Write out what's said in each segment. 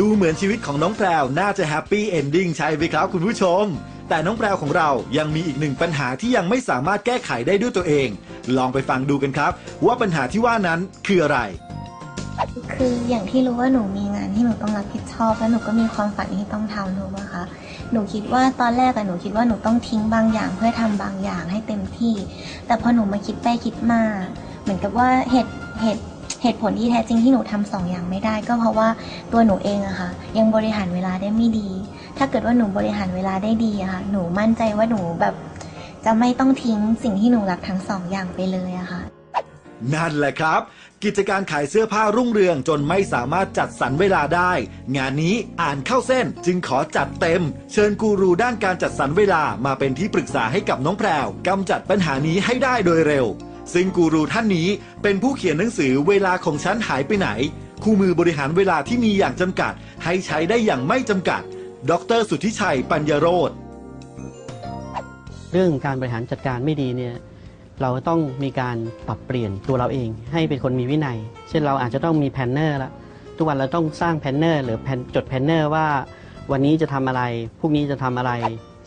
ดูเหมือนชีวิตของน้องแพรวน่าจะแฮปปี้เอนดิ้งใช่ไหมครับคุณผู้ชม แต่น้องแพรวของเรายังมีอีกหนึ่งปัญหาที่ยังไม่สามารถแก้ไขได้ด้วยตัวเอง ลองไปฟังดูกันครับ ว่าปัญหาที่ว่านั้นคืออะไร คืออย่างที่รู้ว่าหนูมีงานที่หนูต้องรับผิดชอบแล้วหนูก็มีความฝันที่ต้องทำถูกไหมคะหนูคิดว่าตอนแรกอะหนูคิดว่าหนูต้องทิ้งบางอย่างเพื่อทำบางอย่างให้เต็มที่ แต่พอหนูมาคิดไปคิดมา เหมือนกับว่าเหตุเหตุ เหตุผลที่แท้จริงที่หนูทำสองอย่างไม่ได้ ก็เพราะว่าตัวหนูเองอะค่ะ ยังบริหารเวลาได้ไม่ดี ถ้าเกิดว่าหนูบริหารเวลาได้ดีอะค่ะหนูมั่นใจว่าหนูแบบ จะไม่ต้องทิ้งสิ่งที่หนูรักทั้งสองอย่างไปเลยอะค่ะนั่นแหละครับ กิจการขายเสื้อผ้ารุ่งเรืองจนไม่สามารถจัดสรรเวลาได้ งานนี้อ่านเข้าเส้นจึงขอจัดเต็ม เชิญกูรูด้านการจัดสรรเวลามาเป็นที่ปรึกษาให้กับน้องแพรวกำจัดปัญหานี้ให้ได้โดยเร็ว ซึ่งกูรูท่านนี้เป็นผู้เขียนหนังสือเวลาของฉันหายไปไหน คู่มือบริหารเวลาที่มีอย่างจำกัด ให้ใช้ได้อย่างไม่จำกัด ดร สุทธิชัยปัญญโรธเรื่องการบริหารจัดการไม่ดีเนี่ยเราต้องมีการปรับเปลี่ยนตัวเราเอง ให้เป็นคนมีวินัย เช่นเราอาจจะต้องมีแพนเนอร์ละทุกวันเราต้องสร้างแพนเนอร์หรือแผนจดแพนเนอร์ว่า วันนี้จะทำอะไรพรุ่งนี้จะทำอะไร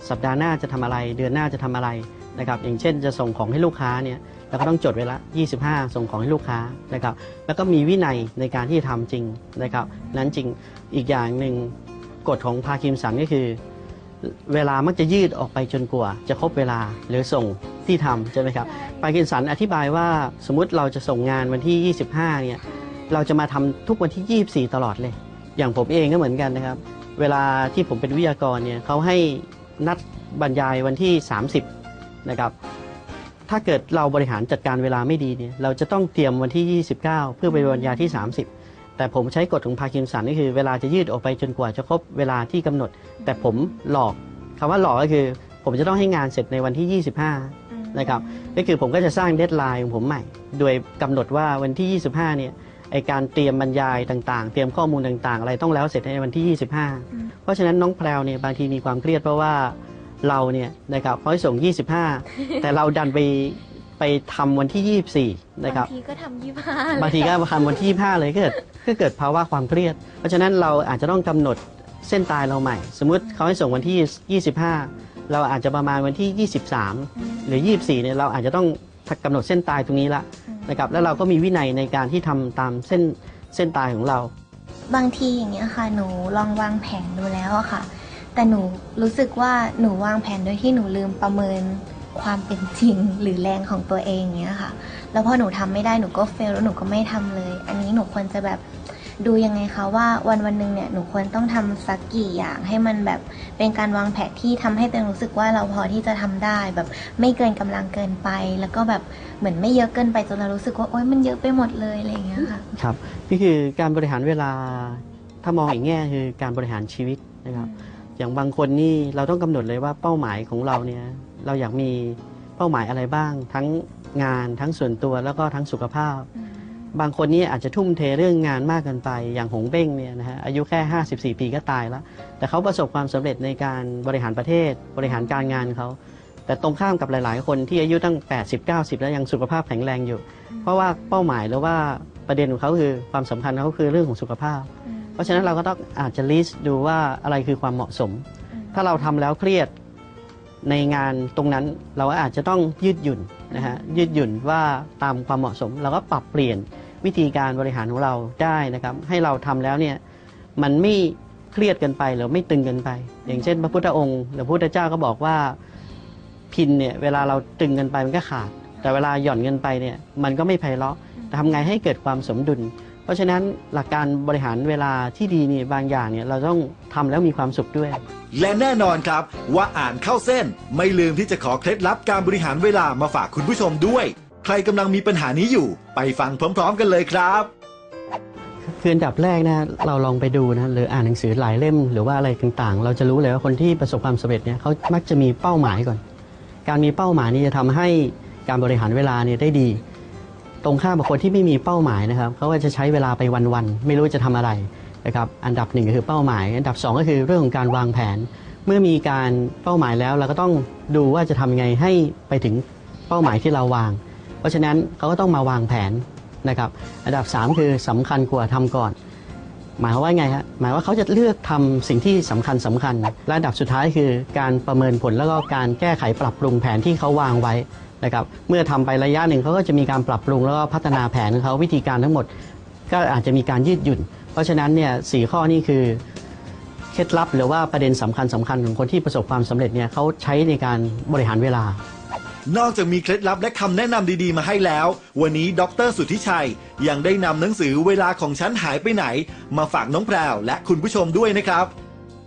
สัปดาห์หน้าจะทำอะไร เดือนหน้าจะทำอะไรนะครับอย่างเช่นจะส่งของให้ลูกค้าเนี่ย เราก็ต้องจดไว้ละ 25 ส่งของให้ลูกค้านะครับ แล้วก็มีวินัยในการที่จะทำจริงนะครับ นั้นจริงอีกอย่างหนึ่งกฎของพาคิมสันก็คือ เวลามักจะยืดออกไปจนกว่า จะครบเวลาหรือส่งที่ทำใช่ไหมครับปาร์กินสันอธิบายว่าสมมุติเราจะส่งงานวันที่ 25 เนี่ยเราจะมาทำทุกวันที่ 24 ตลอดเลย อย่างผมเองก็เหมือนกันนะครับ เวลาที่ผมเป็นวิทยากรเนี่ยเขาให้นัดบรรยายวันที่ 30 นะครับ ถ้าเกิดเราบริหารจัดการเวลาไม่ดีเนี่ยเราจะต้องเตรียมวันที่ 29 เพื่อไปบรรยายที่ 30 แต่ผมใช้กฎของพาร์กินสันก็คือเวลาจะยืดออกไปจนกว่าจะครบเวลาที่กำหนด แต่ผมหลอกคำว่าหลอกก็คือ ผมจะต้องให้งานเสร็จในวันที่ 25นะครับก็คือผมก็จะสร้างเดทไลน์ของผมใหม่ โดยกำหนดว่าวันที่ 25เนี่ยไอการเตรียมบรรยายต่างๆ เตรียมข้อมูลต่างๆ อะไรต้องแล้วเสร็จในวันที่ 25 เพราะฉะนั้นน้องแพรวเนี่ยบางทีมีความเครียดเพราะว่า เราเนี่ยนะครับเขาให้ส่ง 25 แต่เราดันไปไปทำวันที่ 24 นะครับ บางทีก็ทำยี่ห้าบางทีก็ทำวันที่ 25 เลยก็เกิดก็เกิดภาวะความเครียด เพราะฉะนั้นเราอาจจะต้องกำหนดเส้นตายเราใหม่ สมมุติเขาให้ส่งวันที่ 25 เราอาจจะประมาณวันที่ 23 หรือ 24 เนี่ยเราอาจจะต้องกำหนดเส้นตายตรงนี้ละนะครับแล้วเราก็มีวินัยในการที่ทำตามเส้นเส้นตายของเรา บางทีอย่างเงี้ยค่ะ หนูลองวางแผนดูแล้วอะค่ะ แต่หนูรู้สึกว่าหนูวางแผนโดยที่หนูลืมประเมินความเป็นจริงหรือแรงของตัวเองเงี้ยค่ะ แล้วพอหนูทำไม่ได้หนูก็เฟลแล้วหนูก็ไม่ทำเลย อันนี้หนูควรจะแบบดูยังไงคะว่าวันวันหนึ่งเนี่ยหนูควรต้องทำสักกี่อย่างให้มันแบบเป็นการวางแผนที่ทำให้ตัวเองรู้สึกว่าเราพอที่จะทำได้แบบไม่เกินกำลังเกินไป แล้วก็แบบเหมือนไม่เยอะเกินไปจนเรารู้สึกว่าโอ๊ยมันเยอะไปหมดเลยอะไรอย่างเงี้ยค่ะครับนี่คือการบริหารเวลาถ้ามองอีกแง่คือการบริหารชีวิตนะครับ อย่างบางคนนี่เราต้องกำหนดเลยว่าเป้าหมายของเราเนี่ยเราอยากมีเป้าหมายอะไรบ้าง ทั้งงานทั้งส่วนตัวแล้วก็ทั้งสุขภาพ บางคนนี่อาจจะทุ่มเทเรื่องงานมากเกินไปอย่างหงเบ้งเนี่ยนะฮะอายุแค่ 54 ปีก็ตายแล้ว แต่เขาประสบความสำเร็จในการบริหารประเทศ บริหารการงานเขาแต่ตรงข้ามกับหลาย ๆ คนที่อายุตั้ง 80 90 แล้วยังสุขภาพแข็งแรงอยู่ เพราะว่าเป้าหมายหรือว่าประเด็นของเขาคือความสำคัญของเขาคือเรื่องของสุขภาพเพ ราะฉะนั้นเราก็ต้องอาจจะลิสต์ดูว่าอะไรคือความเหมาะสม ถ้าเราทำแล้วเครียดในงานตรงนั้นเราก็อาจจะต้องยืดหยุ่นนะฮะยืดหยุ่นว่าตามความเหมาะสม เราก็ปรับเปลี่ยนวิธีการบริหารของเราได้นะครับ ให้เราทำแล้วเนี่ยมันไม่เครียดเกันไปหรือไม่ตึงเกันไป อย่างเช่น พระพุทธองค์หรือพระพุทธเจ้าก็บอกว่าพินเนี่ยเวลาเราตึงเกันไปมันก็ขาด แต่เวลาหย่อนเกันไปเนี่ยมันก็ไม่ไพเราะแต่ทำไงให้เกิดความสมดุลเพ ราะฉะนั้นหลักการบริหารเวลาที่ดีนี่บางอย่างเนี่ยเราต้องทำแล้วมีความสุขด้วย และแน่นอนครับว่าอ่านเข้าเส้น ไม่ลืมที่จะขอเคล็ดลับการบริหารเวลามาฝากคุณผู้ชมด้วย ใครกำลังมีปัญหานี้อยู่ ไปฟังพร้อม ๆ กันเลยครับคืออันดับแรกนะเราลองไปดูนะหรืออ่านหนังสือหลายเล่มหรือว่าอะไรต่างๆ เราจะรู้เลยว่าคนที่ประสบความสำเร็จเนี่ยเขามักจะมีเป้าหมายก่อน การมีเป้าหมายนี่จะทำให้การบริหารเวลาเนี่ยได้ดี ตรงข้ามกับคนที่ไม่มีเป้าหมายนะครับเขาก็จะใช้เวลาไปวันๆไม่รู้จะทำอะไรนะครับอันดับหนึ่งก็คือเป้าหมาย อันดับสองก็คือเรื่องของการวางแผน เมื่อมีการเป้าหมายแล้วเราก็ต้องดูว่าจะทำยังไงให้ไปถึงเป้าหมายที่เราวาง เพราะฉะนั้นเขาก็ต้องมาวางแผนนะครับอันดับ 3 คือสำคัญกว่าทำก่อน หมายว่าไงฮะหมายว่าเขาจะเลือกทำสิ่งที่สำคัญสำคัญและอันดับสุดท้ายคือการประเมินผลแล้วก็การแก้ไขปรับปรุงแผนที่เขาวางไว้ นะครับเมื่อทำไประยะหนึ่งเขาก็จะมีการปรับปรุงแล้วก็พัฒนาแผนของเขาวิธีการทั้งหมด ก็อาจจะมีการยืดหยุ่น เพราะฉะนั้นเนี่ยสข้อนี้คือเคล็ดลับหรือว่าประเด็นสำคัญสคัญของคนที่ประสบความสำเร็จเนี่ยเขาใช้ในการบริหารเวลา นอกจากมีเคล็ดลับและคำแนะนำดีๆมาให้แล้ว วันนี้ดรสุทธิชัย ยังได้นำหนังสือเวลาของฉันหายไปไหน มาฝากน้องแพรวและคุณผู้ชมด้วยนะครับ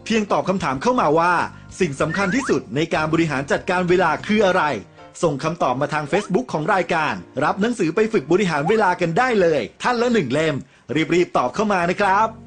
เพียงตอบคำถามเข้ามาว่า สิ่งสำคัญที่สุดในการบริหารจัดการเวลาคืออะไร ส่งคำตอบมาทาง Facebook ของรายการ รับหนังสือไปฝึกบริหารเวลากันได้เลย ท่านละหนึ่งเล่มรีบๆตอบเข้ามานะครับ